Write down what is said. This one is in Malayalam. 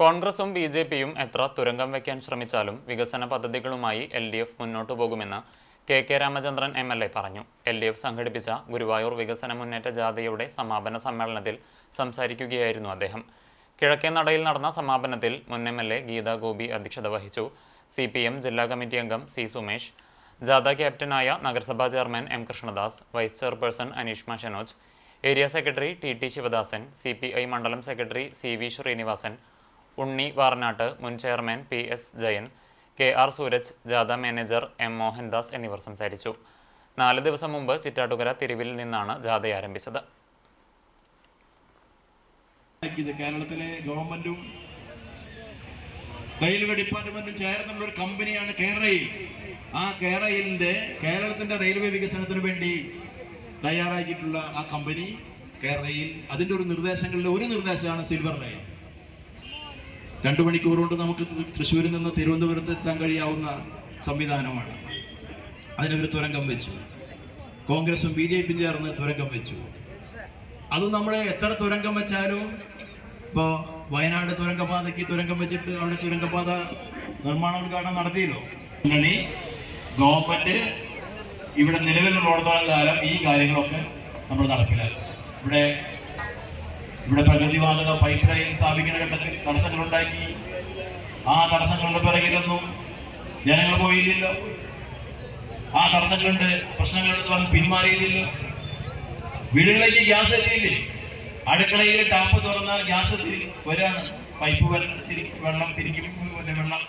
കോൺഗ്രസും ബി ജെ പിയും എത്ര തുരങ്കം വയ്ക്കാൻ ശ്രമിച്ചാലും വികസന പദ്ധതികളുമായി എൽ ഡി എഫ് മുന്നോട്ടു പോകുമെന്ന് K K Ramachandran M L A പറഞ്ഞു. എൽ ഡി എഫ് സംഘടിപ്പിച്ച ഗുരുവായൂർ വികസന മുന്നേറ്റ ജാഥയുടെ സമാപന സമ്മേളനത്തിൽ സംസാരിക്കുകയായിരുന്നു അദ്ദേഹം. കിഴക്കേ നടയിൽ നടന്ന സമാപനത്തിൽ മുൻ M L A Geetha Gopi അധ്യക്ഷത വഹിച്ചു. സി പി എം ജില്ലാ കമ്മിറ്റി അംഗം സി സുമേഷ് ജാഥ ക്യാപ്റ്റനായ നഗരസഭാ chairman M Krishnadas vice chairperson Aneeshma Shanoj area secretary T T Sivadasan C P I മണ്ഡലം secretary C V Sreenivasan Unni Varnatt മുൻ chairman P S Jayan K R Sooraj ജാഥ മാനേജർ എം മോഹൻദാസ് എന്നിവർ സംസാരിച്ചു. നാല് ദിവസം മുമ്പ് ചിറ്റാട്ടുകര തിരുവിൽ നിന്നാണ് ജാഥ ആരംഭിച്ചത്. കേരളത്തിലെ ഗവൺമെന്റും റെയിൽവേ ഡിപ്പാർട്ട്മെന്റും ചേർന്നുള്ള ഒരു കമ്പനിയാണ് കേരളയിൽ. ആ കേരളയിലിന്റെ കേരളത്തിന്റെ റെയിൽവേ വികസനത്തിന് വേണ്ടി തയ്യാറാക്കിയിട്ടുള്ള ആ കമ്പനി കേരളയിൽ അതിന്റെ ഒരു നിർദ്ദേശങ്ങളിൽ ഒരു നിർദ്ദേശമാണ് സിൽവർ ലൈൻ രണ്ടു മണിക്കൂർ കൊണ്ട് നമുക്ക് തൃശ്ശൂരിൽ നിന്ന് തിരുവനന്തപുരത്ത് എത്താൻ കഴിയാവുന്ന സംവിധാനമാണ്. അതിനൊരു തുരങ്കം വെച്ചു. കോൺഗ്രസും ബി ജെ പിയും ചേർന്ന് തുരങ്കം വെച്ചു. അത് നമ്മൾ എത്ര തുരങ്കം വെച്ചാലും ഇപ്പോൾ വയനാട് തുരങ്കപാതയ്ക്ക് തുരങ്കം വെച്ചിട്ട് അവിടെ തുരങ്കപാത നിർമ്മാണ ഉദ്ഘാടനം നടത്തിയല്ലോ. മുന്നണി ഗവൺമെന്റ് ഇവിടെ നിലവിലുള്ള കാലം ഈ കാര്യങ്ങളൊക്കെ നമ്മൾ നടപ്പിലാക്കും. ഇവിടെ ഇവിടെ പ്രകൃതിവാതക പൈപ്പ് ലൈൻ സ്ഥാപിക്കുന്ന ഘട്ടത്തിൽ തടസ്സങ്ങളുണ്ടാക്കി. ആ തടസ്സങ്ങളുടെ പിറകിലൊന്നും ജനങ്ങൾ പോയില്ലല്ലോ. ആ തടസ്സങ്ങളുണ്ട് പ്രശ്നങ്ങളുണ്ടെന്ന് പറഞ്ഞ് പിന്മാറിയില്ലല്ലോ. വീടുകളിലേക്ക് ഗ്യാസ് എത്തിയില്ലേ? അടുക്കളയിൽ ടാപ്പ് തുറന്നാൽ ഗ്യാസ് എത്തി വരാണ് പൈപ്പ് വെള്ളം തിരി വെള്ളം തിരിക്കും വെള്ളം